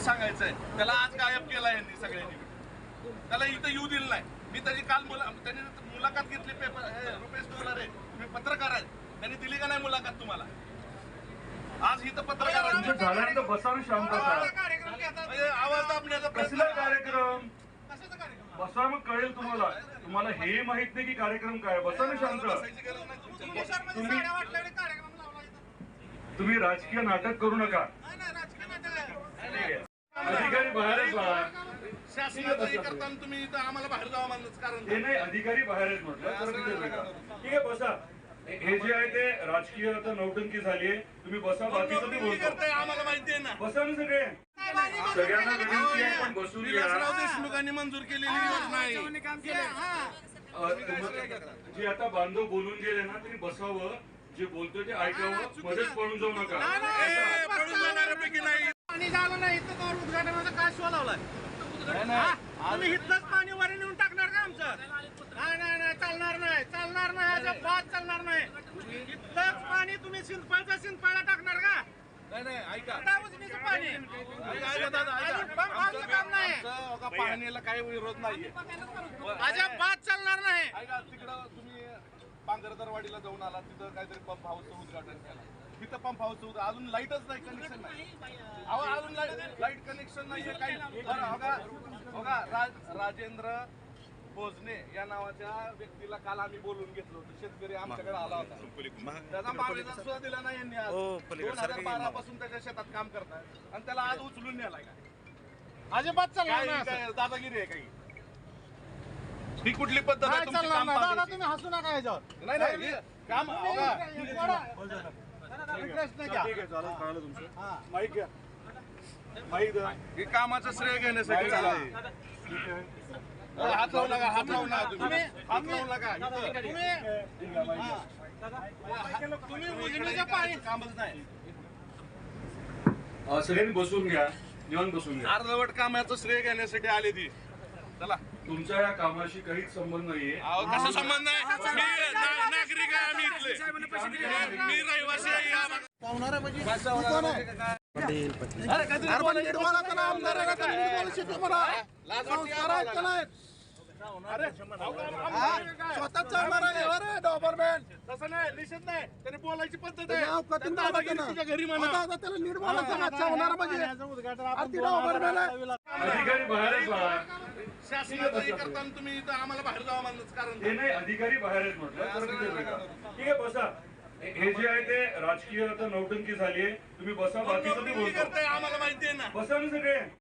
एवढंच सांगायचंय. त्याला आज गायब केला यांनी सगळ्यांनी. त्याला इथं येऊ दिलं नाही. मी त्याची काल मुला त्यांनी मुलाखत घेतली पेपर हे, रुपेश डोलारे. तुम्ही पत्रकार आहेत. त्यांनी दिली का नाही मुलाखत तुम्हाला? आज इथं पत्रकार म्हणजे आवाज दाबण्याचा कसला कार्यक्रम? बसा मग कळेल तुम्हाला. तुम्हाला हे माहीत नाही की कार्यक्रम काय बसा ना शांत. तुम्ही राजकीय नाटक करू नका. अधिकारी बाहेरच शासनाचं हे करताना तुम्ही इथं आम्हाला बाहेर जावं म्हणलं कारण ते नाही अधिकारी बाहेर आहेत म्हटलं. ठीक आहे बसा. हे हे जे आहे ते राजकीय आता नौटंकी झालीये तुम्ही बसा बाकीचं मी तुम्ही बोलतो. करताय आम्हाला माहिती आहे ना. बसा ना सगळे. सगळ्यांना विनंती आहे पण बसून विलासराव देशमुखांनी मंजूर केलेली योजना आहे. जे आता बांधव बोलून गेले ना त्यांनी बसावं. जे बोलतोय ते ऐकावं. मध्येच पळून जाऊ नका. पळून जाणाऱ्यापैकी नाही. झालं नाही इथं तर उद्घाटनाचा काय शो लावलाय? हा? तुम्ही इथलंच पाणी वर नेऊन टाकणार का आमचं? नाही नाही नाही चालणार नाही चालणार नाही अजिबात चालणार नाही. इथलंच पाणी तुम्ही सिंदफळचं सिंदफळला टाकणार का? नाही नाही ऐका. आता उजनीचं पाणी. ऐका, ऐका दादा, ऐका. अजून पण आमचं काम नाही. आमचं बघा, पाहणीला काही विरोध नाहीये. अजिबात चालणार नाही. ऐका तिकडं तुम्ही पांगरदरवाडीला जाऊन आला तिथं काहीतरी पंप हाऊसचं उद्घाटन केलं. तिथं पंप हाऊसचं अजून लाईटच नाही कनेक्शन नाही. अहो अजून लाइट लाइट कनेक्शन नाहीये काही बरं बघा बघा राज राजेंद्र भोजने या नावाच्या व्यक्तीला काल आम्ही बोलून घेतलं होतं. शेतकरी आमच्याकडे आला होता. त्याचा मागणीचा सुद्धा दिला नाही यांनी आज. दोन हजार बारा पासून त्याच्या शेतात काम करताय आणि त्याला आज उचलून नेलाय का? अजिबात नाही. काय दादागिरी आहे काही? ही कुठली पद्धत आहे? नाही तुमची काम नाही दादा पाहण्याची? तुम्ही हसू नका याच्यावर. नाही नाही हे काम बघा. प्रश्न घ्या. हा. माईक घ्या. माईक द्या हे कामाचं श्रेय घेण्यासाठी चाललंय. हात लावू नका हात लावू नका तुम्ही. हात लावू नका. इथं. तुम्ही हा. तुम्ही उजनीचं पाणी कामच नाही. सगळ्यांनी बसून घ्या. निवांत बसून घ्या. अर्धवट कामाचं श्रेय घेण्यासाठी आले ती. चला तुमच्या या कामाशी काहीच संबंध नाहीये अहो, कसा संबंध आहे मी ना- नागरिक आहे आम्ही इथले मी- रहिवासी आहे या भागात. स्वतःच चालणार डॉबरमॅन तसं नाही निषेध नाही त्याने बोलायची पद्धत आहे नाव कठीण त्यांना दादागिरी ना. तुझ्या घरी म्हणा आता त्याला अच्छा होणार म्हणजे अरे ती डॉबरमॅन आहे अधिकारी बाहेरच बघा शासनाचं हे करताना तुम्ही इथं आम्हाला बाहेर जावं कारण ते नाही अधिकारी बाहेर आहेत म्हटलं. ठीक आहे बसा. हे हे जे आहे ते राजकीय आता नौटंकी झालीये तुम्ही बसा बाकीचं मी तुम्ही बोलतो. करताय आम्हाला माहिती आहे ना. बसा ना सगळे.